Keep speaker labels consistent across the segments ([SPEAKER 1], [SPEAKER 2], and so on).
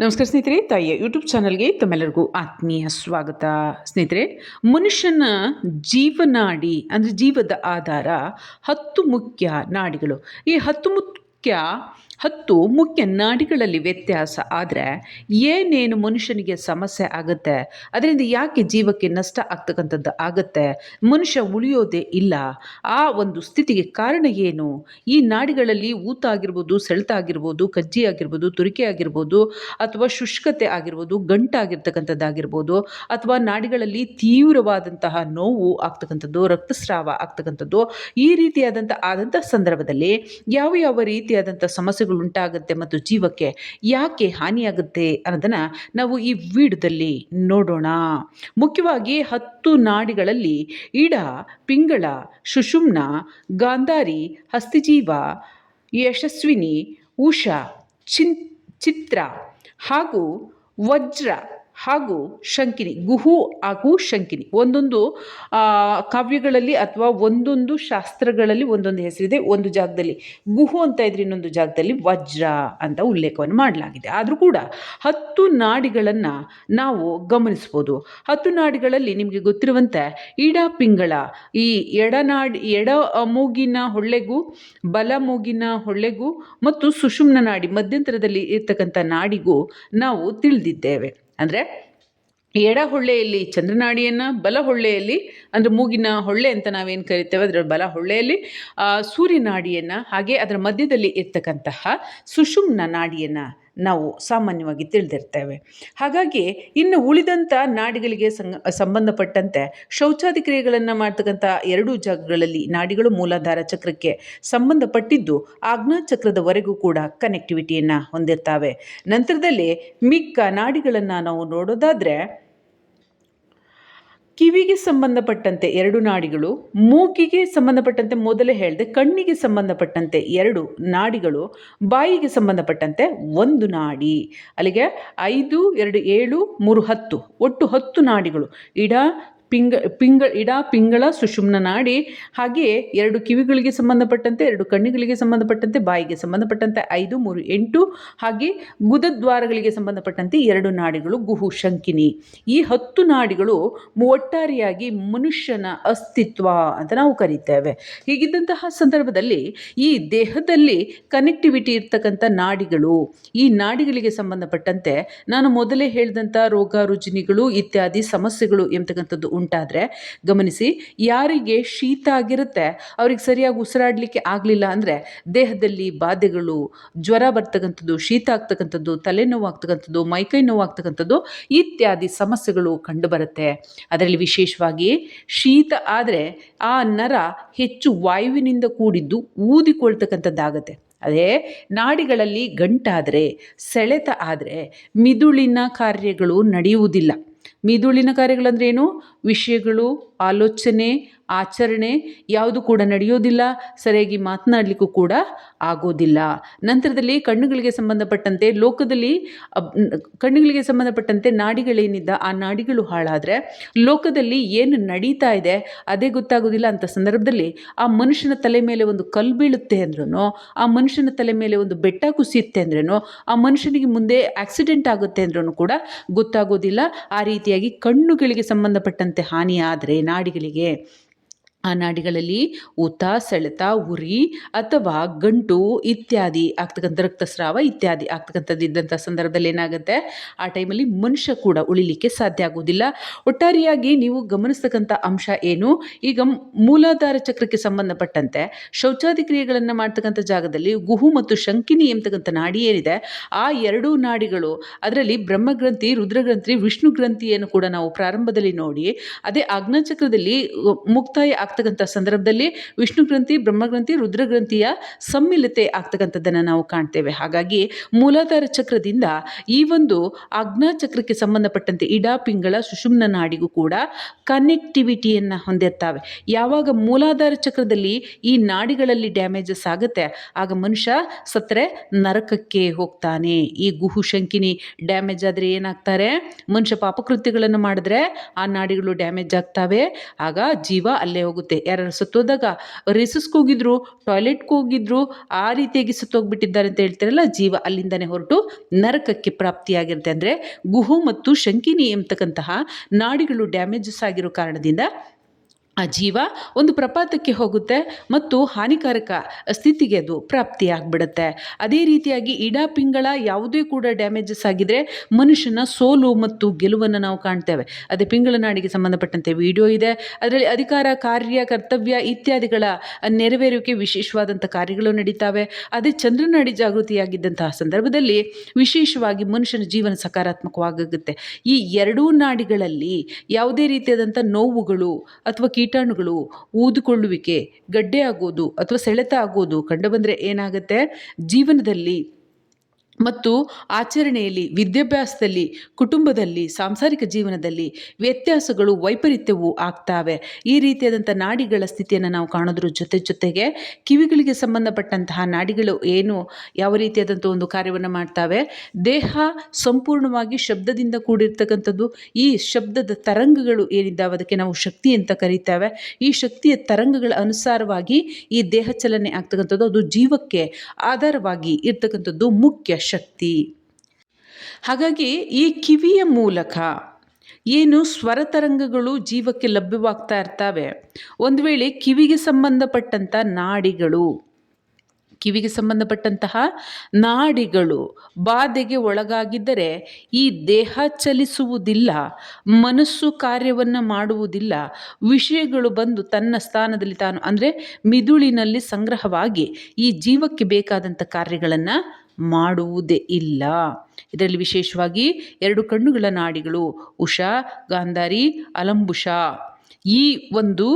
[SPEAKER 1] ನಮಸ್ಕಾರ ಸ್ನೇಹಿತರೆ, ತಾಯಿಯ ಯೂಟ್ಯೂಬ್ ಚಾನಲ್ಗೆ ತಮ್ಮೆಲ್ಲರಿಗೂ ಆತ್ಮೀಯ ಸ್ವಾಗತ. ಸ್ನೇಹಿತರೆ, ಮನುಷ್ಯನ ಜೀವನಾಡಿ, ಅಂದರೆ ಜೀವದ ಆಧಾರ ಹತ್ತು ಮುಖ್ಯ ನಾಡಿಗಳು. ಈ ಹತ್ತು ಮುಖ್ಯ ಹತ್ತು ಮುಖ್ಯ ನಾಡಿಗಳಲ್ಲಿ ವ್ಯತ್ಯಾಸ. ಆದರೆ ಏನೇನು ಮನುಷ್ಯನಿಗೆ ಸಮಸ್ಯೆ ಆಗುತ್ತೆ, ಅದರಿಂದ ಯಾಕೆ ಜೀವಕ್ಕೆ ನಷ್ಟ ಆಗ್ತಕ್ಕಂಥದ್ದು ಆಗುತ್ತೆ, ಮನುಷ್ಯ ಉಳಿಯೋದೇ ಇಲ್ಲ, ಆ ಒಂದು ಸ್ಥಿತಿಗೆ ಕಾರಣ ಏನು? ಈ ನಾಡಿಗಳಲ್ಲಿ ಊತ ಆಗಿರ್ಬೋದು, ಸೆಳೆತ ಆಗಿರ್ಬೋದು, ಕಜ್ಜಿ ಆಗಿರ್ಬೋದು, ತುರಿಕೆ ಆಗಿರ್ಬೋದು, ಅಥವಾ ಶುಷ್ಕತೆ ಆಗಿರ್ಬೋದು ಗಂಟಾಗಿರ್ತಕ್ಕಂಥದ್ದಾಗಿರ್ಬೋದು ಅಥವಾ ನಾಡಿಗಳಲ್ಲಿ ತೀವ್ರವಾದಂತಹ ನೋವು ಆಗ್ತಕ್ಕಂಥದ್ದು, ರಕ್ತಸ್ರಾವ ಆಗ್ತಕ್ಕಂಥದ್ದು, ಈ ರೀತಿಯಾದಂಥ, ಆದಂಥ ಸಂದರ್ಭದಲ್ಲಿ ಯಾವ ಯಾವ ರೀತಿಯಾದಂಥ ಸಮಸ್ಯೆಗಳು ಉಂಟಾಗುತ್ತೆ ಮತ್ತು ಜೀವಕ್ಕೆ ಯಾಕೆ ಹಾನಿಯಾಗುತ್ತೆ ಅನ್ನೋದನ್ನು ನಾವು ಈ ವಿಡಿಯೋದಲ್ಲಿ ನೋಡೋಣ. ಮುಖ್ಯವಾಗಿ ಹತ್ತು ನಾಡಿಗಳಲ್ಲಿ ಇಡ ಪಿಂಗಳ, ಸುಷುಮ್ನ, ಗಾಂಧಾರಿ, ಹಸ್ತಿಜೀವ, ಯಶಸ್ವಿನಿ, ಉಷಾ, ಚಿನ್, ಚಿತ್ರ ಹಾಗೂ ವಜ್ರ ಹಾಗೂ ಶಂಕಿನಿ ಗುಹು ಹಾಗೂ ಶಂಕಿನಿ ಒಂದೊಂದು ಕಾವ್ಯಗಳಲ್ಲಿ ಅಥವಾ ಒಂದೊಂದು ಶಾಸ್ತ್ರಗಳಲ್ಲಿ ಒಂದೊಂದು ಹೆಸರಿದೆ. ಒಂದು ಜಾಗದಲ್ಲಿ ಗುಹು ಅಂತ ಇದ್ರೆ ಇನ್ನೊಂದು ಜಾಗದಲ್ಲಿ ವಜ್ರ ಅಂತ ಉಲ್ಲೇಖವನ್ನು ಮಾಡಲಾಗಿದೆ. ಆದರೂ ಕೂಡ ಹತ್ತು ನಾಡಿಗಳನ್ನು ನಾವು ಗಮನಿಸ್ಬೋದು. ಹತ್ತು ನಾಡಿಗಳಲ್ಲಿ ನಿಮಗೆ ಗೊತ್ತಿರುವಂತೆ ಇಡ ಪಿಂಗಳ, ಈ ಎಡನಾಡಿ ಎಡ ಮೂಗಿನ ಹೊಳ್ಳೆಗೂ, ಬಲ ಮೂಗಿನ ಹೊಳ್ಳೆಗೂ ಮತ್ತು ಸುಷುಮ್ನ ನಾಡಿ ಮಧ್ಯಂತರದಲ್ಲಿ ಇರ್ತಕ್ಕಂಥ ನಾಡಿಗೂ ನಾವು ತಿಳಿದಿದ್ದೇವೆ. ಅಂದರೆ ಎಡ ಹೊಳ್ಳೆಯಲ್ಲಿ ಚಂದ್ರನಾಡಿಯನ್ನು, ಬಲ ಹೊಳ್ಳೆಯಲ್ಲಿ ಅಂದರೆ ಮೂಗಿನ ಹೊಳ್ಳೆ ಅಂತ ನಾವೇನು ಕರಿತೇವೆ? ಅದರ ಬಲ ಹೊಳ್ಳೆಯಲ್ಲಿ ಸೂರ್ಯನಾಡಿಯನ್ನು ಹಾಗೆ ಅದರ ಮಧ್ಯದಲ್ಲಿ ಇರ್ತಕ್ಕಂತಹ ಸುಷುಮ್ನ ನಾಡಿಯನ್ನು ನಾವು ಸಾಮಾನ್ಯವಾಗಿ ತಿಳಿದಿರ್ತೇವೆ. ಹಾಗಾಗಿ ಇನ್ನು ಉಳಿದಂಥ ನಾಡಿಗಳಿಗೆ ಸಂಬಂಧಪಟ್ಟಂತೆ ಶೌಚಾದಿ ಕ್ರಿಯೆಗಳನ್ನು ಮಾಡ್ತಕ್ಕಂಥ ಎರಡೂ ಜಾಗಗಳಲ್ಲಿ ನಾಡಿಗಳು ಮೂಲಾಧಾರ ಚಕ್ರಕ್ಕೆ ಸಂಬಂಧಪಟ್ಟಿದ್ದು ಚಕ್ರದವರೆಗೂ ಕೂಡ ಕನೆಕ್ಟಿವಿಟಿಯನ್ನು ಹೊಂದಿರ್ತಾವೆ. ನಂತರದಲ್ಲಿ ಮಿಕ್ಕ ನಾಡಿಗಳನ್ನು ನಾವು ನೋಡೋದಾದರೆ ಕಿವಿಗೆ ಸಂಬಂಧಪಟ್ಟಂತೆ ಎರಡು ನಾಡಿಗಳು, ಮೂಗಿಗೆ ಸಂಬಂಧಪಟ್ಟಂತೆ ಮೊದಲೇ ಹೇಳಿದೆ ಕಣ್ಣಿಗೆ ಸಂಬಂಧಪಟ್ಟಂತೆ ಎರಡು ನಾಡಿಗಳು, ಬಾಯಿಗೆ ಸಂಬಂಧಪಟ್ಟಂತೆ ಒಂದು ನಾಡಿ. ಅಲ್ಲಿಗೆ ಐದು, ಎರಡು, ಏಳು, ಮೂರು, ಹತ್ತು, ಒಟ್ಟು ಹತ್ತು ನಾಡಿಗಳು. ಇಡ ಪಿಂಗ ಪಿಂಗ, ಇಡಾ, ಪಿಂಗಳ ಸುಷುಮ್ನ ನಾಡಿ, ಹಾಗೆಯೇ ಎರಡು ಕಿವಿಗಳಿಗೆ ಸಂಬಂಧಪಟ್ಟಂತೆ, ಎರಡು ಕಣ್ಣುಗಳಿಗೆ ಸಂಬಂಧಪಟ್ಟಂತೆ, ಬಾಯಿಗೆ ಸಂಬಂಧಪಟ್ಟಂತೆ ಐದು, ಮೂರು, ಎಂಟು, ಹಾಗೆ ಗುದದ್ವಾರಗಳಿಗೆ ಸಂಬಂಧಪಟ್ಟಂತೆ ಎರಡು ನಾಡಿಗಳು ಗುಹು, ಶಂಕಿನಿ. ಈ ಹತ್ತು ನಾಡಿಗಳು ಒಟ್ಟಾರೆಯಾಗಿ ಮನುಷ್ಯನ ಅಸ್ತಿತ್ವ ಅಂತ ನಾವು ಕರೀತೇವೆ. ಹೀಗಿದ್ದಂತಹ ಸಂದರ್ಭದಲ್ಲಿ ಈ ದೇಹದಲ್ಲಿ ಕನೆಕ್ಟಿವಿಟಿ ಇರ್ತಕ್ಕಂಥ ನಾಡಿಗಳು, ಈ ನಾಡಿಗಳಿಗೆ ಸಂಬಂಧಪಟ್ಟಂತೆ ನಾನು ಮೊದಲೇ ಹೇಳಿದಂಥ ರೋಗ, ರುಜಿನಿಗಳು ಇತ್ಯಾದಿ ಸಮಸ್ಯೆಗಳು ಎಂಬತಕ್ಕಂಥದ್ದು ಉಂಟಾದರೆ ಗಮನಿಸಿ, ಯಾರಿಗೆ ಶೀತ ಆಗಿರುತ್ತೆ, ಅವ್ರಿಗೆ ಸರಿಯಾಗಿ ಉಸಿರಾಡಲಿಕ್ಕೆ ಆಗಲಿಲ್ಲ ಅಂದರೆ ದೇಹದಲ್ಲಿ ಬಾಧೆಗಳು, ಜ್ವರ ಬರ್ತಕ್ಕಂಥದ್ದು, ಶೀತ ಆಗ್ತಕ್ಕಂಥದ್ದು, ತಲೆನೋವು ಆಗ್ತಕ್ಕಂಥದ್ದು, ಮೈಕೈ ನೋವು ಆಗ್ತಕ್ಕಂಥದ್ದು ಇತ್ಯಾದಿ ಸಮಸ್ಯೆಗಳು ಕಂಡುಬರುತ್ತೆ. ಅದರಲ್ಲಿ ವಿಶೇಷವಾಗಿ ಶೀತ ಆದರೆ ಆ ನರ ಹೆಚ್ಚು ವಾಯುವಿನಿಂದ ಕೂಡಿದ್ದು ಊದಿಕೊಳ್ತಕ್ಕಂಥದ್ದಾಗತ್ತೆ. ಅದೇ ನಾಡಿಗಳಲ್ಲಿ ಗಂಟಾದರೆ, ಸೆಳೆತ ಆದರೆ ಮಿದುಳಿನ ಕಾರ್ಯಗಳು ನಡೆಯುವುದಿಲ್ಲ. ಮಿದುಳಿನ ಕಾರ್ಯಗಳಂದ್ರೆ ಏನು? ವಿಷಯಗಳು, ಆಲೋಚನೆ, ಆಚರಣೆ ಯಾವುದು ಕೂಡ ನಡೆಯೋದಿಲ್ಲ, ಸರಿಯಾಗಿ ಮಾತನಾಡಲಿಕ್ಕೂ ಕೂಡ ಆಗೋದಿಲ್ಲ. ನಂತರದಲ್ಲಿ ಕಣ್ಣುಗಳಿಗೆ ಸಂಬಂಧಪಟ್ಟಂತೆ ಲೋಕದಲ್ಲಿ ಕಣ್ಣುಗಳಿಗೆ ಸಂಬಂಧಪಟ್ಟಂತೆ ನಾಡಿಗಳೇನಿದ್ದ ಆ ನಾಡಿಗಳು ಹಾಳಾದರೆ ಲೋಕದಲ್ಲಿ ಏನು ನಡೀತಾ ಇದೆ, ಅದೇ ಗೊತ್ತಾಗೋದಿಲ್ಲ ಅಂತ ಸಂದರ್ಭದಲ್ಲಿ ಆ ಮನುಷ್ಯನ ತಲೆ ಮೇಲೆ ಒಂದು ಕಲ್ಲು ಬೀಳುತ್ತೆ ಅಂದ್ರೂ ಆ ಮನುಷ್ಯನ ತಲೆ ಮೇಲೆ ಒಂದು ಬೆಟ್ಟ ಕುಸಿಯುತ್ತೆ ಅಂದ್ರೂ ಆ ಮನುಷ್ಯನಿಗೆ ಮುಂದೆ ಆಕ್ಸಿಡೆಂಟ್ ಆಗುತ್ತೆ ಅಂದ್ರೂ ಕೂಡ ಗೊತ್ತಾಗೋದಿಲ್ಲ. ಆ ರೀತಿಯಾಗಿ ಕಣ್ಣುಗಳಿಗೆ ಸಂಬಂಧಪಟ್ಟಂತೆ ಹಾನಿಯಾದರೆ ನಾಡಿಗಳಿಗೆ ಆ ನಾಡಿಗಳಲ್ಲಿ ಊತ, ಸೆಳೆತ, ಉರಿ ಅಥವಾ ಗಂಟು ಇತ್ಯಾದಿ ಆಗ್ತಕ್ಕಂಥ ರಕ್ತಸ್ರಾವ ಇತ್ಯಾದಿ ಆಗ್ತಕ್ಕಂಥದ್ದು ಇದ್ದಂಥ ಸಂದರ್ಭದಲ್ಲಿ ಏನಾಗುತ್ತೆ? ಆ ಟೈಮಲ್ಲಿ ಮನುಷ್ಯ ಕೂಡ ಉಳಿಲಿಕ್ಕೆ ಸಾಧ್ಯ ಆಗೋದಿಲ್ಲ ಒಟ್ಟಾರೆಯಾಗಿ ನೀವು ಗಮನಿಸ್ತಕ್ಕಂಥ ಅಂಶ ಏನು? ಈಗ ಮೂಲಾಧಾರ ಚಕ್ರಕ್ಕೆ ಸಂಬಂಧಪಟ್ಟಂತೆ ಶೌಚಾದಿ ಕ್ರಿಯೆಗಳನ್ನು ಮಾಡ್ತಕ್ಕಂಥ ಜಾಗದಲ್ಲಿ ಗುಹು ಮತ್ತು ಶಂಕಿನಿ ಎಂಬತಕ್ಕಂಥ ನಾಡಿ ಏನಿದೆ? ಆ ಎರಡೂ ನಾಡಿಗಳು, ಅದರಲ್ಲಿ ಬ್ರಹ್ಮಗ್ರಂಥಿ, ರುದ್ರಗ್ರಂಥಿ ವಿಷ್ಣು ಗ್ರಂಥಿಯನ್ನು ಕೂಡ ನಾವು ಪ್ರಾರಂಭದಲ್ಲಿ ನೋಡಿ, ಅದೇ ಅಗ್ನಚಕ್ರದಲ್ಲಿ ಮುಕ್ತಾಯ ಮುಕ್ತಾಯ ಆಗ್ತಕ್ಕಂಥ ಸಂದರ್ಭದಲ್ಲಿ ವಿಷ್ಣು ಗ್ರಂಥಿ, ಬ್ರಹ್ಮಗ್ರಂಥಿ, ರುದ್ರಗ್ರಂಥಿಯ ಸಮ್ಮಿಲತೆ ಆಗ್ತಕ್ಕಂಥದ್ದನ್ನು ನಾವು ಕಾಣ್ತೇವೆ. ಹಾಗಾಗಿ ಮೂಲಾಧಾರ ಚಕ್ರದಿಂದ ಈ ಒಂದು ಚಕ್ರಕ್ಕೆ ಸಂಬಂಧಪಟ್ಟಂತೆ ಇಡಾ ಪಿಂಗಳ ಸುಷುಮ್ನ ನಾಡಿಗೂ ಕೂಡ ಕನೆಕ್ಟಿವಿಟಿಯನ್ನು ಹೊಂದಿರ್ತವೆ. ಯಾವಾಗ ಮೂಲಾಧಾರ ಚಕ್ರದಲ್ಲಿ ಈ ನಾಡಿಗಳಲ್ಲಿ ಡ್ಯಾಮೇಜಸ್ ಆಗುತ್ತೆ ಆಗ ಮನುಷ್ಯ ಸತ್ತರೆ ನರಕಕ್ಕೆ ಹೋಗ್ತಾನೆ. ಈ ಗುಹು ಶಂಕಿನಿ ಡ್ಯಾಮೇಜ್ ಆದರೆ ಏನಾಗ್ತಾರೆ? ಮನುಷ್ಯ ಪಾಪಕೃತ್ಯಗಳನ್ನು ಮಾಡಿದ್ರೆ ಆ ನಾಡಿಗಳು ಡ್ಯಾಮೇಜ್ ಆಗ್ತಾವೆ. ಆಗ ಜೀವ ಅಲ್ಲೇ ಹೋಗುತ್ತೆ. ಹೋಗುತ್ತೆ. ಯಾರು ಸತ್ತೋದಾಗ ರೇಸಸ್ಗೆ ಹೋಗಿದ್ರು ಟಾಯ್ಲೆಟ್ಗೆ ಹೋಗಿದ್ರು, ಆ ರೀತಿಯಾಗಿ ಸತ್ತೋಗ್ಬಿಟ್ಟಿದ್ದಾರೆ ಅಂತ ಹೇಳ್ತಾರಲ್ಲ, ಜೀವ ಅಲ್ಲಿಂದನೇ ಹೊರಟು ನರಕಕ್ಕೆ ಪ್ರಾಪ್ತಿಯಾಗಿರುತ್ತೆ. ಅಂದರೆ ಗುಹು ಮತ್ತು ಶಂಕಿನಿ ಎಂಬತಕ್ಕಂತಹ ನಾಡಿಗಳು ಡ್ಯಾಮೇಜಸ್ ಆಗಿರೋ ಕಾರಣದಿಂದ ಆ ಜೀವ ಒಂದು ಪ್ರಪಾತಕ್ಕೆ ಹೋಗುತ್ತೆ ಮತ್ತು ಹಾನಿಕಾರಕ ಸ್ಥಿತಿಗೆ ಅದು ಪ್ರಾಪ್ತಿಯಾಗ್ಬಿಡುತ್ತೆ. ಅದೇ ರೀತಿಯಾಗಿ ಇಡಾ ಪಿಂಗಳ ಯಾವುದೇ ಕೂಡ ಡ್ಯಾಮೇಜಸ್ ಆಗಿದ್ರೆ ಮನುಷ್ಯನ ಸೋಲು ಮತ್ತು ಗೆಲುವನ್ನು ನಾವು ಕಾಣ್ತೇವೆ. ಅದೇ ಪಿಂಗಳ ನಾಡಿಗೆ ಸಂಬಂಧಪಟ್ಟಂತೆ ವಿಡಿಯೋ ಇದೆ. ಅದರಲ್ಲಿ ಅಧಿಕಾರ, ಕಾರ್ಯ, ಕರ್ತವ್ಯ ಇತ್ಯಾದಿಗಳ ನೆರವೇರುವಿಕೆ ವಿಶೇಷವಾದಂಥ ಕಾರ್ಯಗಳು ನಡೀತಾವೆ. ಅದೇ ಚಂದ್ರನಾಡಿ ಜಾಗೃತಿಯಾಗಿದ್ದಂತಹ ಸಂದರ್ಭದಲ್ಲಿ ವಿಶೇಷವಾಗಿ ಮನುಷ್ಯನ ಜೀವನ ಸಕಾರಾತ್ಮಕವಾಗುತ್ತೆ. ಈ ಎರಡೂ ನಾಡಿಗಳಲ್ಲಿ ಯಾವುದೇ ರೀತಿಯಾದಂಥ ನೋವುಗಳು ಅಥವಾ ಕೀಟಾಣುಗಳು ಊದಿಕೊಳ್ಳುವಿಕೆ ಗಡ್ಡೆ ಆಗೋದು ಅಥವಾ ಸೆಳೆತ ಆಗೋದು ಕಂಡುಬಂದರೆ ಏನಾಗುತ್ತೆ? ಜೀವನದಲ್ಲಿ ಮತ್ತು ಆಚರಣೆಯಲ್ಲಿ, ವಿದ್ಯಾಭ್ಯಾಸದಲ್ಲಿ, ಕುಟುಂಬದಲ್ಲಿ, ಸಾಂಸಾರಿಕ ಜೀವನದಲ್ಲಿ ವ್ಯತ್ಯಾಸಗಳು, ವೈಪರೀತ್ಯವೂ ಆಗ್ತಾವೆ. ಈ ರೀತಿಯಾದಂಥ ನಾಡಿಗಳ ಸ್ಥಿತಿಯನ್ನು ನಾವು ಕಾಣೋದ್ರ ಜೊತೆ ಜೊತೆಗೆ ಕಿವಿಗಳಿಗೆ ಸಂಬಂಧಪಟ್ಟಂತಹ ನಾಡಿಗಳು ಏನು, ಯಾವ ರೀತಿಯಾದಂಥ ಒಂದು ಕಾರ್ಯವನ್ನು ಮಾಡ್ತಾವೆ. ದೇಹ ಸಂಪೂರ್ಣವಾಗಿ ಶಬ್ದದಿಂದ ಕೂಡಿರ್ತಕ್ಕಂಥದ್ದು, ಈ ಶಬ್ದದ ತರಂಗಗಳು ಏನಿದ್ದಾವೆ, ಅದಕ್ಕೆ ನಾವು ಶಕ್ತಿ ಅಂತ ಕರೀತೇವೆ. ಈ ಶಕ್ತಿಯ ತರಂಗಗಳ ಅನುಸಾರವಾಗಿ ಈ ದೇಹ ಚಲನೆ ಆಗ್ತಕ್ಕಂಥದ್ದು, ಅದು ಜೀವಕ್ಕೆ ಆಧಾರವಾಗಿ ಇರ್ತಕ್ಕಂಥದ್ದು ಮುಖ್ಯ ಶಕ್ತಿ. ಹಾಗಾಗಿ ಈ ಕಿವಿಯ ಮೂಲಕ ಏನು ಸ್ವರ ತರಂಗಗಳು ಜೀವಕ್ಕೆ ಲಭ್ಯವಾಗ್ತಾ ಇರ್ತವೆ. ಒಂದು ವೇಳೆ ಕಿವಿಗೆ ಸಂಬಂಧಪಟ್ಟಂಥ ನಾಡಿಗಳು, ಕಿವಿಗೆ ಸಂಬಂಧಪಟ್ಟಂತಹ ನಾಡಿಗಳು ಬಾಧೆಗೆ ಒಳಗಾಗಿದ್ದರೆ ಈ ದೇಹ ಚಲಿಸುವುದಿಲ್ಲ, ಮನಸ್ಸು ಕಾರ್ಯವನ್ನು ಮಾಡುವುದಿಲ್ಲ, ವಿಷಯಗಳು ಬಂದು ತನ್ನ ಸ್ಥಾನದಲ್ಲಿ ತಾನು ಅಂದರೆ ಮಿದುಳಿನಲ್ಲಿ ಸಂಗ್ರಹವಾಗಿ ಈ ಜೀವಕ್ಕೆ ಬೇಕಾದಂಥ ಕಾರ್ಯಗಳನ್ನು ಮಾಡುವುದೇ ಇಲ್ಲ. ಇದರಲ್ಲಿ ವಿಶೇಷವಾಗಿ ಎರಡು ಕಣ್ಣುಗಳ ನಾಡಿಗಳು ಉಷಾ ಗಾಂಧಾರಿ ಅಲಂಬುಷ. ಈ ಒಂದು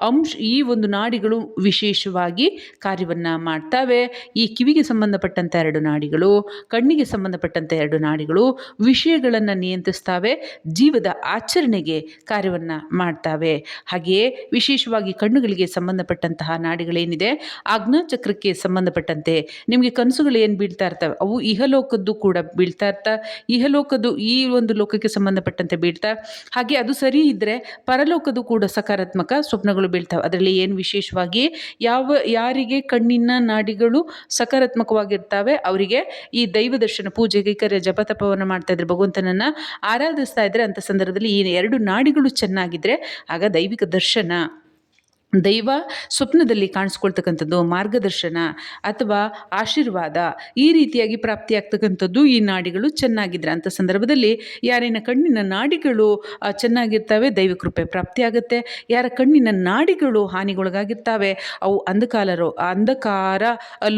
[SPEAKER 1] ಅಂಶ, ಈ ಒಂದು ನಾಡಿಗಳು ವಿಶೇಷವಾಗಿ ಕಾರ್ಯವನ್ನು ಮಾಡ್ತವೆ. ಈ ಕಿವಿಗೆ ಸಂಬಂಧಪಟ್ಟಂಥ ಎರಡು ನಾಡಿಗಳು, ಕಣ್ಣಿಗೆ ಸಂಬಂಧಪಟ್ಟಂಥ ಎರಡು ನಾಡಿಗಳು ವಿಷಯಗಳನ್ನು ನಿಯಂತ್ರಿಸ್ತಾವೆ, ಜೀವದ ಆಚರಣೆಗೆ ಕಾರ್ಯವನ್ನು ಮಾಡ್ತವೆ. ಹಾಗೆಯೇ ವಿಶೇಷವಾಗಿ ಕಣ್ಣುಗಳಿಗೆ ಸಂಬಂಧಪಟ್ಟಂತಹ ನಾಡಿಗಳೇನಿದೆ, ಆಜ್ಞಾಚಕ್ರಕ್ಕೆ ಸಂಬಂಧಪಟ್ಟಂತೆ ನಿಮಗೆ ಕನಸುಗಳು ಏನು ಬೀಳ್ತಾ ಇರ್ತವೆ? ಅವು ಇಹಲೋಕದ್ದು ಕೂಡ ಬೀಳ್ತಾ ಇರ್ತಾ, ಇಹಲೋಕದ್ದು ಈ ಒಂದು ಲೋಕಕ್ಕೆ ಸಂಬಂಧಪಟ್ಟಂತೆ ಬೀಳ್ತಾ, ಹಾಗೆ ಅದು ಸರಿ ಇದ್ದರೆ ಪರಲೋಕದ್ದು ಕೂಡ ಸಕಾರಾತ್ಮಕ ಸ್ವಪ್ನಗಳು ಬೀಳ್ತವೆ. ಅದರಲ್ಲಿ ಏನು ವಿಶೇಷವಾಗಿ ಯಾವ, ಯಾರಿಗೆ ಕಣ್ಣಿನ ನಾಡಿಗಳು ಸಕಾರಾತ್ಮಕವಾಗಿರ್ತವೆ, ಅವರಿಗೆ ಈ ದೈವ ದರ್ಶನ ಪೂಜೆ ಕೈಕರ್ಯ ಜಪತಪವನ್ನು ಮಾಡ್ತಾ ಇದ್ರೆ, ಭಗವಂತನನ್ನು ಆರಾಧಿಸ್ತಾ ಇದ್ರೆ ಅಂಥ ಸಂದರ್ಭದಲ್ಲಿ ಈ ಎರಡು ನಾಡಿಗಳು ಚೆನ್ನಾಗಿದ್ದರೆ ಆಗ ದೈವಿಕ ದರ್ಶನ. ದೈವ ಸ್ವಪ್ನದಲ್ಲಿ ಕಾಣಿಸ್ಕೊಳ್ತಕ್ಕಂಥದ್ದು ಮಾರ್ಗದರ್ಶನ ಅಥವಾ ಆಶೀರ್ವಾದ ಈ ರೀತಿಯಾಗಿ ಪ್ರಾಪ್ತಿಯಾಗ್ತಕ್ಕಂಥದ್ದು ಈ ನಾಡಿಗಳು ಚೆನ್ನಾಗಿದ್ರೆ. ಅಂಥ ಸಂದರ್ಭದಲ್ಲಿ ಯಾರಿನ ಕಣ್ಣಿನ ನಾಡಿಗಳು ಚೆನ್ನಾಗಿರ್ತವೆ, ದೈವ ಕೃಪೆ ಪ್ರಾಪ್ತಿಯಾಗುತ್ತೆ. ಯಾರ ಕಣ್ಣಿನ ನಾಡಿಗಳು ಹಾನಿಗೊಳಗಾಗಿರ್ತವೆ, ಅವು ಅಂಧಕಾರ ಅಂಧಕಾರ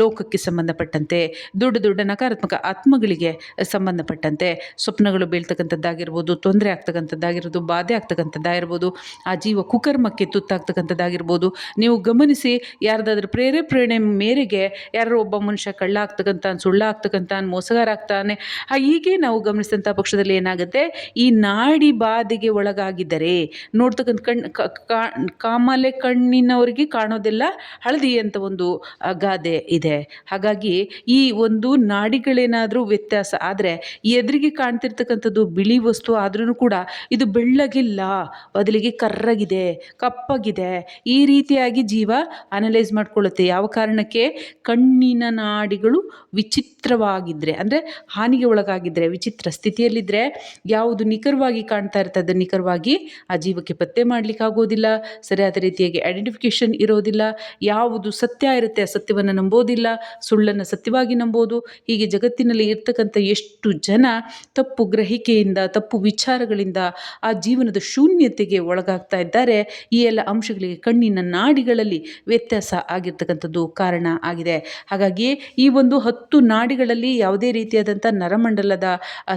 [SPEAKER 1] ಲೋಕಕ್ಕೆ ಸಂಬಂಧಪಟ್ಟಂತೆ, ದೊಡ್ಡ ದೊಡ್ಡ ನಕಾರಾತ್ಮಕ ಆತ್ಮಗಳಿಗೆ ಸಂಬಂಧಪಟ್ಟಂತೆ, ಸ್ವಪ್ನಗಳು ಬೀಳ್ತಕ್ಕಂಥದ್ದಾಗಿರ್ಬೋದು, ತೊಂದರೆ ಆಗ್ತಕ್ಕಂಥದ್ದಾಗಿರ್ಬೋದು, ಬಾಧೆ ಆಗ್ತಕ್ಕಂಥದ್ದಾಗಿರ್ಬೋದು, ಆ ಜೀವ ಕುಕರ್ಮಕ್ಕೆ ತುತ್ತಾಗ್ತಕ್ಕಂಥದ್ದಾಗಿರ್ಬೋದು ನೀವು ಗಮನಿಸಿ, ಯಾರ್ದಾದ್ರೂ ಪ್ರೇರೇಪಣೆ ಮೇರೆಗೆ ಯಾರೋ ಒಬ್ಬ ಮನುಷ್ಯ ಕಳ್ಳ ಆಗ್ತಕ್ಕಂಥ ಮೋಸಗಾರಾಗ್ತಾನೆ. ಹೀಗೆ ನಾವು ಗಮನಿಸಿದಂಥ ಪಕ್ಷದಲ್ಲಿ ಏನಾಗುತ್ತೆ? ಈ ನಾಡಿ ಬಾಧೆಗೆ ಒಳಗಾಗಿದ್ದರೆ, ನೋಡ್ತಕ್ಕಂಥ ಕಣ್ ಕಾಮಲೆ ಕಣ್ಣಿನವರಿಗೆ ಕಾಣೋದೆಲ್ಲ ಹಳದಿ ಅಂತ ಒಂದು ಗಾದೆ ಇದೆ. ಹಾಗಾಗಿ ಈ ಒಂದು ನಾಡಿಗಳೇನಾದರೂ ವ್ಯತ್ಯಾಸ ಆದರೆ, ಎದುರಿಗೆ ಕಾಣ್ತಿರ್ತಕ್ಕಂಥದ್ದು ಬಿಳಿ ವಸ್ತು ಆದ್ರೂ ಕೂಡ ಇದು ಬೆಳ್ಳಗಿಲ್ಲ, ಬದಲಿಗೆ ಕರ್ರಗಿದೆ, ಕಪ್ಪಗಿದೆ ರೀತಿಯಾಗಿ ಜೀವ ಅನಲೈಸ್ ಮಾಡ್ಕೊಳ್ಳುತ್ತೆ. ಯಾವ ಕಾರಣಕ್ಕೆ? ಕಣ್ಣಿನ ನಾಡಿಗಳು ವಿಚಿತ್ರವಾಗಿದ್ದರೆ ಅಂದರೆ ಹಾನಿಗೆ ಒಳಗಾಗಿದ್ದರೆ ವಿಚಿತ್ರ ಸ್ಥಿತಿಯಲ್ಲಿದ್ದರೆ ಯಾವುದು ನಿಖರವಾಗಿ ಕಾಣ್ತಾ ಇರ್ತದೆ ನಿಖರವಾಗಿ ಆ ಜೀವಕ್ಕೆ ಪತ್ತೆ ಮಾಡಲಿಕ್ಕೆ ಆಗೋದಿಲ್ಲ, ಸರಿಯಾದ ರೀತಿಯಾಗಿ ಐಡೆಂಟಿಫಿಕೇಷನ್ ಇರೋದಿಲ್ಲ, ಯಾವುದು ಸತ್ಯ ಇರುತ್ತೆ, ಆ ಸತ್ಯವನ್ನು ನಂಬೋದಿಲ್ಲ, ಸುಳ್ಳನ್ನು ಸತ್ಯವಾಗಿ ನಂಬೋದು. ಹೀಗೆ ಜಗತ್ತಿನಲ್ಲಿ ಇರ್ತಕ್ಕಂಥ ಎಷ್ಟು ಜನ ತಪ್ಪು ಗ್ರಹಿಕೆಯಿಂದ, ತಪ್ಪು ವಿಚಾರಗಳಿಂದ ಆ ಜೀವನದ ಶೂನ್ಯತೆಗೆ ಒಳಗಾಗ್ತಾ ಇದ್ದಾರೆ. ಈ ಎಲ್ಲ ಅಂಶಗಳಿಗೆ ಕಣ್ಣಿನ ನಾಡಿಗಳಲ್ಲಿ ವ್ಯತ್ಯಾಸ ಆಗಿರ್ತಕ್ಕಂಥದ್ದು ಕಾರಣ ಆಗಿದೆ. ಹಾಗಾಗಿ ಈ ಒಂದು ಹತ್ತು ನಾಡಿಗಳಲ್ಲಿ ಯಾವುದೇ ರೀತಿಯಾದಂಥ ನರಮಂಡಲದ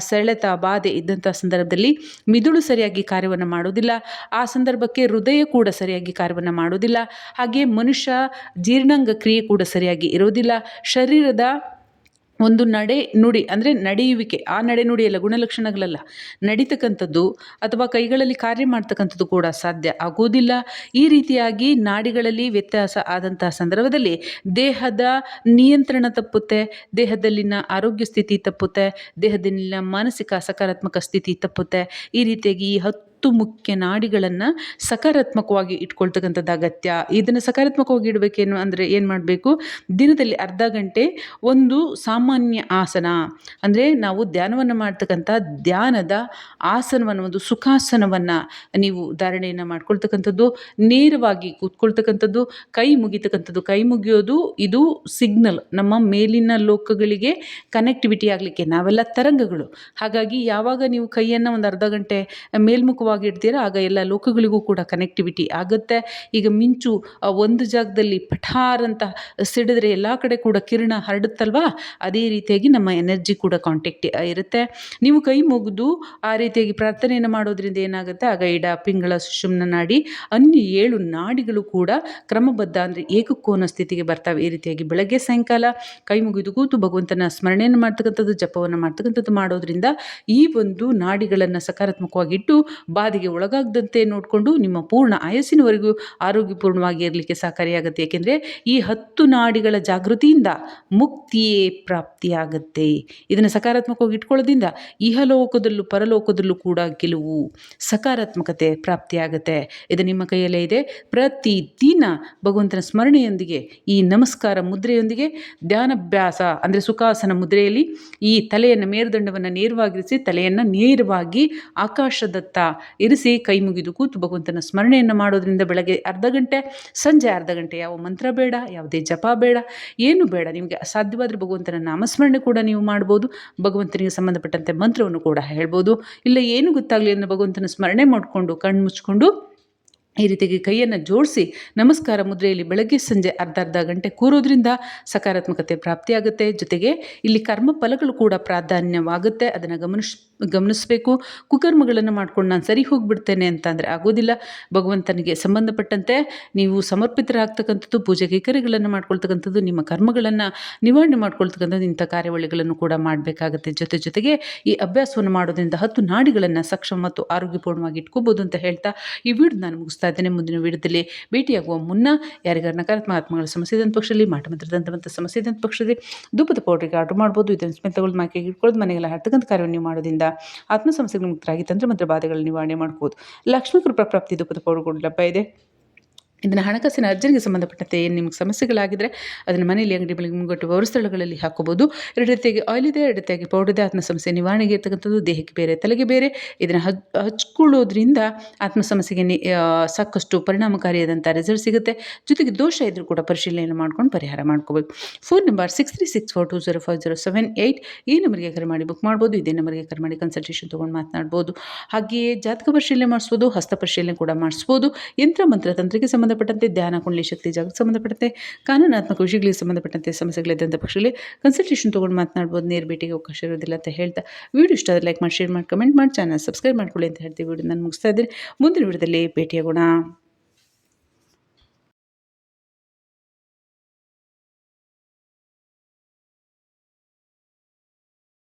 [SPEAKER 1] ಸೆಳೆತ, ಬಾಧೆ ಇದ್ದಂಥ ಸಂದರ್ಭದಲ್ಲಿ ಮಿದುಳು ಸರಿಯಾಗಿ ಕಾರ್ಯವನ್ನು ಮಾಡೋದಿಲ್ಲ ಆ ಸಂದರ್ಭಕ್ಕೆ ಹೃದಯ ಕೂಡ ಸರಿಯಾಗಿ ಕಾರ್ಯವನ್ನು ಮಾಡೋದಿಲ್ಲ ಹಾಗೆ ಮನುಷ್ಯ ಜೀರ್ಣಾಂಗ ಕ್ರಿಯೆ ಕೂಡ ಸರಿಯಾಗಿ ಇರೋದಿಲ್ಲ ಶರೀರದ ಒಂದು ನಡೆ ನುಡಿ, ಅಂದರೆ ನಡೆಯುವಿಕೆ, ಆ ನಡೆ ನುಡಿಯಲ್ಲ ಗುಣಲಕ್ಷಣಗಳಲ್ಲ. ನಡೀತಕ್ಕಂಥದ್ದು ಅಥವಾ ಕೈಗಳಲ್ಲಿ ಕಾರ್ಯ ಮಾಡ್ತಕ್ಕಂಥದ್ದು ಕೂಡ ಸಾಧ್ಯ ಆಗೋದಿಲ್ಲ. ಈ ರೀತಿಯಾಗಿ ನಾಡಿಗಳಲ್ಲಿ ವ್ಯತ್ಯಾಸ ಆದಂತಹ ಸಂದರ್ಭದಲ್ಲಿ ದೇಹದ ನಿಯಂತ್ರಣ ತಪ್ಪುತ್ತೆ, ದೇಹದಲ್ಲಿನ ಆರೋಗ್ಯ ಸ್ಥಿತಿ ತಪ್ಪುತ್ತೆ, ದೇಹದಲ್ಲಿನ ಮಾನಸಿಕ ಸಕಾರಾತ್ಮಕ ಸ್ಥಿತಿ ತಪ್ಪುತ್ತೆ. ಈ ರೀತಿಯಾಗಿ ಈ ಹತ್ತು ಹತ್ತು ಮುಖ್ಯ ನಾಡಿಗಳನ್ನು ಸಕಾರಾತ್ಮಕವಾಗಿ ಇಟ್ಕೊಳ್ತಕ್ಕಂಥದ್ದು ಅಗತ್ಯ. ಇದನ್ನು ಸಕಾರಾತ್ಮಕವಾಗಿ ಇಡಬೇಕೇನು ಅಂದರೆ ಏನು ಮಾಡಬೇಕು? ದಿನದಲ್ಲಿ ಅರ್ಧ ಗಂಟೆ ಒಂದು ಸಾಮಾನ್ಯ ಆಸನ. ಅಂದರೆ ನಾವು ಧ್ಯಾನವನ್ನು ಮಾಡ್ತಕ್ಕಂಥ ಧ್ಯಾನದ ಆಸನವನ್ನು, ಒಂದು ಸುಖಾಸನವನ್ನು ನೀವು ಧಾರಣೆಯನ್ನು ಮಾಡ್ಕೊಳ್ತಕ್ಕಂಥದ್ದು, ನೇರವಾಗಿ ಕೂತ್ಕೊಳ್ತಕ್ಕಂಥದ್ದು, ಕೈ ಮುಗಿತಕ್ಕಂಥದ್ದು. ಕೈ ಮುಗಿಯೋದು ಇದು ಸಿಗ್ನಲ್. ನಮ್ಮ ಮೇಲಿನ ಲೋಕಗಳಿಗೆ ಕನೆಕ್ಟಿವಿಟಿ ಆಗಲಿಕ್ಕೆ ನಾವೆಲ್ಲ ತರಂಗಗಳು. ಹಾಗಾಗಿ ಯಾವಾಗ ನೀವು ಕೈಯನ್ನು ಒಂದು ಅರ್ಧ ಗಂಟೆ ಮೇಲ್ಮುಖವಾಗಿ ಇಡ್ತೀರ ಆಗ ಎಲ್ಲ ಲೋಕಗಳಿಗೂ ಕೂಡ ಕನೆಕ್ಟಿವಿಟಿ ಆಗುತ್ತೆ. ಈಗ ಮಿಂಚು ಒಂದು ಜಾಗದಲ್ಲಿ ಪಠಾರ್ ಅಂತ ಸಿಡಿದ್ರೆ ಎಲ್ಲ ಕಡೆ ಕೂಡ ಕಿರಣ ಹರಡುತ್ತಲ್ವಾ? ಅದೇ ರೀತಿಯಾಗಿ ನಮ್ಮ ಎನರ್ಜಿ ಕೂಡ ಕಾಂಟ್ಯಾಕ್ಟ್ ಇರುತ್ತೆ. ನೀವು ಕೈ ಮುಗಿದು ಆ ರೀತಿಯಾಗಿ ಪ್ರಾರ್ಥನೆಯನ್ನು ಮಾಡೋದ್ರಿಂದ ಏನಾಗುತ್ತೆ? ಆಗ ಇಡ ಪಿಂಗಳ ಸುಷುಮ್ನ ನಾಡಿ ಅನ್ಯ ಏಳು ನಾಡಿಗಳು ಕೂಡ ಕ್ರಮಬದ್ಧ ಅಂದರೆ ಏಕಕೋನ ಸ್ಥಿತಿಗೆ ಬರ್ತವೆ. ಈ ರೀತಿಯಾಗಿ ಬೆಳಗ್ಗೆ, ಸಾಯಂಕಾಲ ಕೈ ಮುಗಿದು ಕೂತು ಭಗವಂತನ ಸ್ಮರಣೆಯನ್ನು ಮಾಡ್ತಕ್ಕಂಥದ್ದು, ಜಪವನ್ನು ಮಾಡ್ತಕ್ಕಂಥದ್ದು ಮಾಡೋದ್ರಿಂದ ಈ ಒಂದು ನಾಡಿಗಳನ್ನು ಸಕಾರಾತ್ಮಕವಾಗಿಟ್ಟು ಬಾಧೆಗೆ ಒಳಗಾಗದಂತೆ ನೋಡಿಕೊಂಡು ನಿಮ್ಮ ಪೂರ್ಣ ಆಯಸ್ಸಿನವರೆಗೂ ಆರೋಗ್ಯಪೂರ್ಣವಾಗಿ ಇರಲಿಕ್ಕೆ ಸಹಕಾರಿಯಾಗುತ್ತೆ. ಏಕೆಂದರೆ ಈ ಹತ್ತು ನಾಡಿಗಳ ಜಾಗೃತಿಯಿಂದ ಮುಕ್ತಿಯೇ ಪ್ರಾಪ್ತಿಯಾಗುತ್ತೆ. ಇದನ್ನು ಸಕಾರಾತ್ಮಕವಾಗಿ ಇಟ್ಕೊಳ್ಳೋದ್ರಿಂದ ಇಹಲೋಕದಲ್ಲೂ ಪರಲೋಕದಲ್ಲೂ ಕೂಡ ಗೆಲುವು ಸಕಾರಾತ್ಮಕತೆ ಪ್ರಾಪ್ತಿಯಾಗುತ್ತೆ. ಇದು ನಿಮ್ಮ ಕೈಯಲ್ಲೇ ಇದೆ. ಪ್ರತಿದಿನ ಭಗವಂತನ ಸ್ಮರಣೆಯೊಂದಿಗೆ ಈ ನಮಸ್ಕಾರ ಮುದ್ರೆಯೊಂದಿಗೆ ಧ್ಯಾನಭ್ಯಾಸ, ಅಂದರೆ ಸುಖಾಸನ ಮುದ್ರೆಯಲ್ಲಿ ಈ ತಲೆಯನ್ನು ಮೇರುದಂಡವನ್ನು ನೇರವಾಗಿರಿಸಿ, ತಲೆಯನ್ನು ನೇರವಾಗಿ ಆಕಾಶದತ್ತ ಇರಿಸಿ ಕೈ ಮುಗಿದು ಕೂತು ಭಗವಂತನ ಸ್ಮರಣೆಯನ್ನು ಮಾಡೋದ್ರಿಂದ ಬೆಳಗ್ಗೆ ಅರ್ಧ ಗಂಟೆ, ಸಂಜೆ ಅರ್ಧ ಗಂಟೆ ಯಾವ ಮಂತ್ರ ಬೇಡ, ಯಾವುದೇ ಜಪ ಬೇಡ, ಏನು ಬೇಡ. ನಿಮಗೆ ಸಾಧ್ಯವಾದರೆ ಭಗವಂತನ ನಾಮಸ್ಮರಣೆ ಕೂಡ ನೀವು ಮಾಡ್ಬೋದು, ಭಗವಂತನಿಗೆ ಸಂಬಂಧಪಟ್ಟಂತೆ ಮಂತ್ರವನ್ನು ಕೂಡ ಹೇಳ್ಬೋದು. ಇಲ್ಲ, ಏನು ಗೊತ್ತಾಗಲಿ ಅಂದರೆ ಭಗವಂತನ ಸ್ಮರಣೆ ಮಾಡಿಕೊಂಡು, ಕಣ್ಣು ಮುಚ್ಕೊಂಡು ಈ ರೀತಿಯಾಗಿ ಕೈಯನ್ನು ಜೋಡಿಸಿ ನಮಸ್ಕಾರ ಮುದ್ರೆಯಲ್ಲಿ ಬೆಳಗ್ಗೆ ಸಂಜೆ ಅರ್ಧ ಅರ್ಧ ಗಂಟೆ ಕೂರೋದ್ರಿಂದ ಸಕಾರಾತ್ಮಕತೆ ಪ್ರಾಪ್ತಿಯಾಗುತ್ತೆ. ಜೊತೆಗೆ ಇಲ್ಲಿ ಕರ್ಮ ಫಲಗಳು ಕೂಡ ಪ್ರಾಧಾನ್ಯವಾಗುತ್ತೆ. ಅದನ್ನು ಗಮನಿಸ್ ಗಮನಿಸಬೇಕು. ಕುಕರ್ಮಗಳನ್ನು ಮಾಡ್ಕೊಂಡು ನಾನು ಸರಿ ಹೋಗಿಬಿಡ್ತೇನೆ ಅಂತಂದರೆ ಆಗೋದಿಲ್ಲ. ಭಗವಂತನಿಗೆ ಸಂಬಂಧಪಟ್ಟಂತೆ ನೀವು ಸಮರ್ಪಿತರಾಗ್ತಕ್ಕಂಥದ್ದು, ಪೂಜೆ ಕೈಕರ್ಯಗಳನ್ನು ಮಾಡ್ಕೊಳ್ತಕ್ಕಂಥದ್ದು, ನಿಮ್ಮ ಕರ್ಮಗಳನ್ನು ನಿವಾರಣೆ ಮಾಡ್ಕೊಳ್ತಕ್ಕಂಥದ್ದು, ಇಂಥ ಕಾರ್ಯವಳಿಗಳನ್ನು ಕೂಡ ಮಾಡಬೇಕಾಗುತ್ತೆ. ಜೊತೆ ಜೊತೆಗೆ ಈ ಅಭ್ಯಾಸವನ್ನು ಮಾಡೋದ್ರಿಂದ ಹತ್ತು ನಾಡಿಗಳನ್ನು ಸಕ್ಷಮ ಮತ್ತು ಆರೋಗ್ಯಪೂರ್ಣವಾಗಿ ಇಟ್ಕೋಬೋದು ಅಂತ ಹೇಳ್ತಾ ಈ ವಿಡಿಯೋ ನಾನು ಮುಗಿಸ್ತಾ ಇದ್ದೇನೆ ಮುಂದಿನ ವಿಡಿಯೋದಲ್ಲಿ ಭೇಟಿಯಾಗುವ ಮುನ್ನ ಯಾರಿಗಾರ ನಕಾರಾತ್ಮಕ ಆತ್ಮಗಳ ಸಮಸ್ಯೆ ಇದ್ದಂಥ ಪಕ್ಷದಲ್ಲಿ ಮಾಟ ಮಂತ್ರದಂಥ ಸಮಸ್ಯೆ ಇದ್ದಂಥ ಪಕ್ಷದಲ್ಲಿ ಧೂಪದ ಪೌಡ್ರಿಗೆ ಆರ್ಡರ್ ಮಾಡ್ಬೋದು. ಇದನ್ನು ಸ್ಮೆಲ್ ತಗೊಳ್ಳೋದು ಮಾಕೆಗೆ ಇಟ್ಕೊಳ್ಳೋದು ಮನೆಗೆಲ್ಲ ಹರ್ತಕ್ಕಂಥ ಕಾರ್ಯವನ್ನು ನೀವು ಮಾಡೋದ್ರಿಂದ ಆತ್ಮ ಸಮಸ್ಯೆಗಳು ಮುಕ್ತರಾಗಿ ತಂತ್ರ ಮಂತ್ರ ಬಾಧೆಗಳನ್ನು ನಿವಾರಣೆ ಮಾಡ್ಬೋದು. ಲಕ್ಷ್ಮೀ ಕೃಪಾ ಪ್ರಾಪ್ತಿ ಧೂಪದ ಪೌಡರ್ಗಳು ಲಭ್ಯ ಇದೆ. ಇದನ್ನು ಹಣಕಾಸಿನ ಅರ್ಜನೆಗೆ ಸಂಬಂಧಪಟ್ಟಂತೆ ಏನು ನಿಮಗೆ ಸಮಸ್ಯೆಗಳಾಗಿದ್ದರೆ ಅದನ್ನು ಮನೆಯಲ್ಲಿ ಅಂಗಡಿ ಬೆಳಗ್ಗೆ ಮುಂಗಟ್ಟು ಅವರು ಸ್ಥಳಗಳಲ್ಲಿ ಹಾಕೋಬೋದು. ಎರಡು ರೀತಿಯಾಗಿ ಆಯಿಲ್ ಇದೆ, ಎರಡು ರೀತಿಯಾಗಿ ಪೌಡರ್ ಆತ್ಮ ಸಮಸ್ಯೆ ನಿವಾರಣೆಗೆ ಇರ್ತಕ್ಕಂಥದ್ದು, ದೇಹಕ್ಕೆ ಬೇರೆ, ತಲೆಗೆ ಬೇರೆ. ಇದನ್ನು ಹಚ್ ಹಚ್ಕೊಳ್ಳೋದ್ರಿಂದ ಆತ್ಮ ಸಮಸ್ಯೆಗೆ ಸಾಕಷ್ಟು ಪರಿಣಾಮಕಾರಿಯಾದಂಥ ರಿಸಲ್ಟ್ ಸಿಗುತ್ತೆ. ಜೊತೆಗೆ ದೋಷ ಇದ್ದರೂ ಕೂಡ ಪರಿಶೀಲನೆ ಮಾಡ್ಕೊಂಡು ಪರಿಹಾರ ಮಾಡ್ಕೋಬೇಕು. Phone number six three six four two zero five zero seven eight ಈ ನಂಬರ್ಗೆ ಕರೆ ಮಾಡಿ ಬುಕ್ ಮಾಡ್ಬೋದು. ಇದೇ ನಂಬರ್ಗೆ ಕರೆ ಮಾಡಿ ಕನ್ಸಲ್ಟೇಷನ್ ತೊಗೊಂಡು ಮಾತನಾಡ್ಬೋದು. ಹಾಗೆಯೇ ಜಾತಕ ಪರಿಶೀಲನೆ ಮಾಡಿಸ್ಬೋದು, ಹಸ್ತ ಪರಿಶೀಲನೆ ಕೂಡ ಮಾಡಿಸ್ಬೋದು. ಯಂತ್ರ, ಮಂತ್ರ, ತಂತ್ರಕ್ಕೆ ಸಂಬಂಧಪಟ್ಟಂತೆ ಧ್ಯಾನ, ಕುಂಡಲಿ ಶಕ್ತಿ ಜಾಗಕ್ಕೆ ಸಂಬಂಧಪಟ್ಟಂತೆ, ಕಾನೂನಾತ್ಮಕ ವಿಷಯಗಳಿಗೆ ಸಂಬಂಧಪಟ್ಟಂತೆ ಸಮಸ್ಯೆಗಳಿದ್ದಂಥ ಪಕ್ಷದಲ್ಲಿ ಕನ್ಸಲ್ಟೇಷನ್ ತೊಗೊಂಡು ಮಾತನಾಡ್ಬೋದು. ನೇರ ಭೇಟಿಗೆ ಅವಕಾಶ ಇರೋದಿಲ್ಲ ಅಂತ ಹೇಳ್ತಾ ವಿಡಿಯೋ ಇಷ್ಟ ಆದರೆ ಲೈಕ್ ಮಾಡಿ ಶೇರ್ ಮಾಡಿ ಕಮೆಂಟ್ ಮಾಡಿ ಚಾನಲ್ ಸಬ್ಸ್ಕ್ರೈಬ್ ಮಾಡ್ಕೊಳ್ಳಿ ಅಂತ ಹೇಳ್ತೀವಿ ವಿಡಿಯೋ ನಾನು ಮುಗಿಸ್ತಾ ಇದ್ದೀನಿ. ಮುಂದಿನ ವಿಡಿಯೋದಲ್ಲಿ ಭೇಟಿಯಾಗೋಣ.